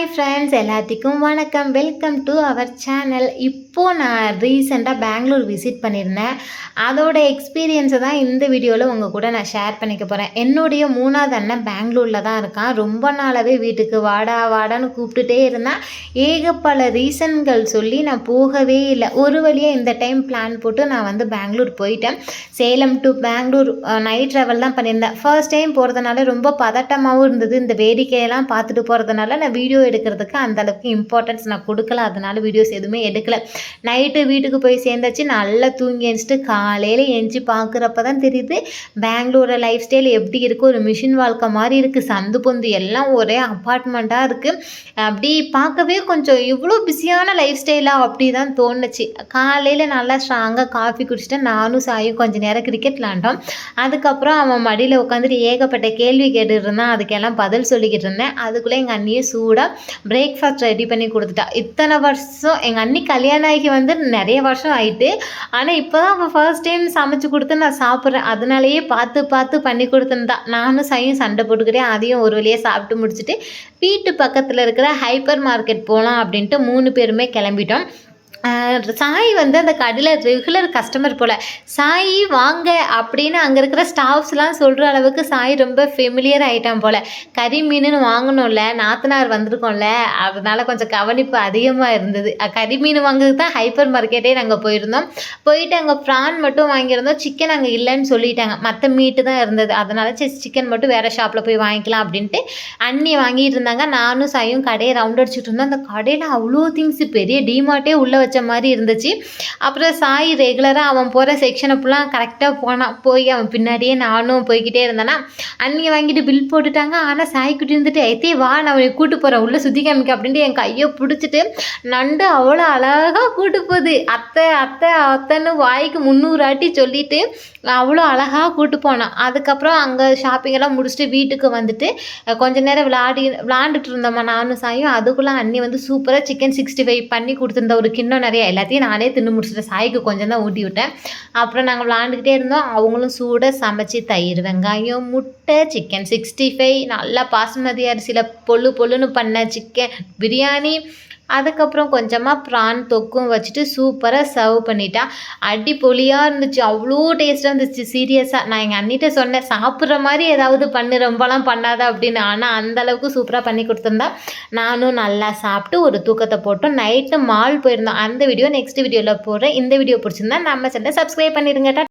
Hi friends எல்லாத்துக்கும் வணக்கம். Welcome to our channel இப்போது நான் ரீசெண்டாக பெங்களூர் விசிட் பண்ணியிருந்தேன் அதோட எக்ஸ்பீரியன்ஸை தான் இந்த வீடியோவில் உங்கள் கூட நான் ஷேர் பண்ணிக்க போகிறேன் என்னுடைய மூணாவது அண்ணன் பெங்களூரில் தான் இருக்கான். ரொம்ப நாளாகவே வீட்டுக்கு வாடா வாடான்னு கூப்பிட்டுட்டே இருந்தான். ஏகப்பல ரீசன்கள் சொல்லி நான் போகவே இல்லை. ஒரு வழியாக இந்த டைம் பிளான் போட்டு நான் வந்து பெங்களூர் போயிட்டேன். Salem to Bangalore night travel தான் பண்ணியிருந்தேன். ஃபர்ஸ்ட் டைம் போகிறதுனால ரொம்ப பதட்டமாகவும் இருந்தது. இந்த வேடிக்கையெல்லாம் பார்த்துட்டு போகிறதுனால நான் வீடியோ எடுக்கிறதுக்கு அந்த அளவுக்கு இம்பார்ட்டன்ஸ் நான் கொடுக்கல. அதனால வீடியோஸ் எதுவுமே எடுக்கலை. நைட்டு வீட்டுக்கு போய் சேர்ந்தாச்சு. நல்லா தூங்கி எழுந்துட்டு காலையில் எஞ்சி பார்க்குறப்ப தான் தெரியுது பெங்களூரோட லைஃப் ஸ்டைல் எப்படி இருக்குது ஒரு மிஷின் வாழ்க்கை மாதிரி இருக்குது சந்து பொந்து எல்லாம் ஒரே அப்பார்ட்மெண்ட்டாக இருக்குது அப்படி பார்க்கவே கொஞ்சம் இவ்வளோ பிஸியான லைஃப் ஸ்டைலாக அப்படி தான் தோணுச்சு. காலையில் நல்லா ஸ்ட்ராங்காக காஃபி குடிச்சிட்டு நானும் சாயும் கொஞ்சம் நேரம் கிரிக்கெட் விளாண்டோம். அதுக்கப்புறம் அவன் மடியில் உட்காந்துட்டு ஏகப்பட்ட கேள்வி கேட்டுட்டு இருந்தான். அதுக்கெல்லாம் பதில் சொல்லிக்கிட்டு இருந்தேன். அதுக்குள்ளே எங்கள் அண்ணியை சூடாக பிரேக்ஃபாஸ்ட் ரெடி பண்ணி கொடுத்துட்டா. இத்தனை வருஷம் எங்கள் அண்ணி கல்யாணம் ஆகி வந்து நிறைய வருஷம் ஆயிட்டு. ஆனால் இப்போ தான் அவள் ஃபர்ஸ்ட் டைம் சமைச்சு கொடுத்து நான் சாப்பிட்றேன். அதனாலேயே பார்த்து பார்த்து பண்ணி கொடுத்துருந்தா. நானும் சையும் சண்டை போட்டுக்கிட்டேன் அதையும் ஒரு வழியாக சாப்பிட்டு முடிச்சுட்டு வீட்டு பக்கத்தில் இருக்கிற ஹைப்பர் மார்க்கெட் போகலாம் அப்படின்ட்டு மூணு பேருமே கிளம்பிட்டோம். சாய் வந்து அந்த கடையில் ரெகுலர் கஸ்டமர் போல் சாய் வாங்க அப்படின்னு அங்கே இருக்கிற ஸ்டாஃப்ஸ்லாம் சொல்கிற அளவுக்கு சாய் ரொம்ப ஃபெமிலியர் ஆகிட்டான் போல். கறி மீனுன்னு வாங்கணும்ல நாத்தனார் வந்திருக்கோம்ல அதனால் கொஞ்சம் கவனிப்பு அதிகமாக இருந்தது. கறி மீன் வாங்குறதுக்கு தான் ஹைப்பர் மார்க்கெட்டே நாங்கள் போயிருந்தோம். போயிட்டு அங்கே ப்ரான் மட்டும் வாங்கியிருந்தோம் சிக்கன் அங்கே இல்லைன்னு சொல்லிட்டாங்க. மற்ற மீட்டு தான் இருந்தது. அதனால் சரி சிக்கன் மட்டும் வேறு ஷாப்பில் போய் வாங்கிக்கலாம் அப்படின்ட்டு அண்ணி வாங்கிட்டு இருந்தாங்க. நானும் சாயும் கடையை ரவுண்ட் அடிச்சுட்டு இருந்தோம். அந்த கடையில் அவ்வளோ திங்ஸ் பெரிய டிமார்ட்டே உள்ளே வச்சு மாதிரி இருந்துச்சு. அப்புறம் சாய் ரெகுலராக அவன் போகிற செக்ஷனை ஃபுல்லாக கரெக்டாக போனான் போய் அவன் பின்னாடியே நானும் போய்கிட்டே இருந்தேனா அன்றைக்கி வாங்கிட்டு பில் போட்டுட்டாங்க. ஆனால் சாய் குட்டி இருந்துட்டு ஐத்தே வா நான் அவனை கூட்டு போகிறேன் உள்ளே சுற்றி காமிக்க அப்படின்ட்டு என் கையை பிடிச்சிட்டு நண்டு அவ்வளோ அழகாக கூட்டு போகுது. அத்தை அத்தை அத்தைன்னு வாய்க்கு முந்நூறு ஆட்டி சொல்லிட்டு அவ்வளோ அழகாக கூட்டு போனான் அதுக்கப்புறம் அங்கே ஷாப்பிங்கெல்லாம் முடிச்சுட்டு வீட்டுக்கு வந்துட்டு கொஞ்ச நேரம் விளாடி விளாண்டுட்டு இருந்தோம்மா நானும் சாயும். அதுக்குள்ளே அண்ணி வந்து சூப்பராக சிக்கன் சிக்ஸ்டி ஃபைவ் பண்ணி கொடுத்துருந்த ஒரு கிண்ணம் நிறைய எல்லாத்தையும் நானே தின்னு முடிச்சுட்டேன் சாய்க்கு கொஞ்சம் தான் ஊட்டி விட்டேன். அப்புறம் நாங்கள் விளாண்டுக்கிட்டே இருந்தோம். அவங்களும் சூடாக சமைச்சு தயிர் வெங்காயம் முட்டை சிக்கன் சிக்ஸ்டி ஃபைவ் நல்லா பாசுமதி அரிசியில் பொல்லு பொல்லுன்னு பண்ண சிக்கன் பிரியாணி அதுக்கப்புறம் கொஞ்சமாக ப்ரான் தொக்கும் வச்சுட்டு சூப்பராக சர்வ் பண்ணிட்டா. அடிப்பொலியாக இருந்துச்சு. அவ்வளோ டேஸ்ட்டாக இருந்துச்சு. சீரியஸாக நான் எங்கள் அண்ணிட்ட சொன்னேன் சாப்பிட்ற மாதிரி ஏதாவது பண்ணு. ரொம்பலாம் பண்ணாத அப்படின்னு. ஆனால் அந்தளவுக்கு சூப்பராக பண்ணி கொடுத்துருந்தா. நானும் நல்லா சாப்பிட்டு ஒரு தூக்கத்தை போட்டோம். நைட்டு மால் போயிருந்தோம். அந்த வீடியோ நெக்ஸ்ட் வீடியோவில் போடுறேன். இந்த வீடியோ பிடிச்சிருந்தா நம்ம சேனலை சப்ஸ்கிரைப் பண்ணிடுங்க.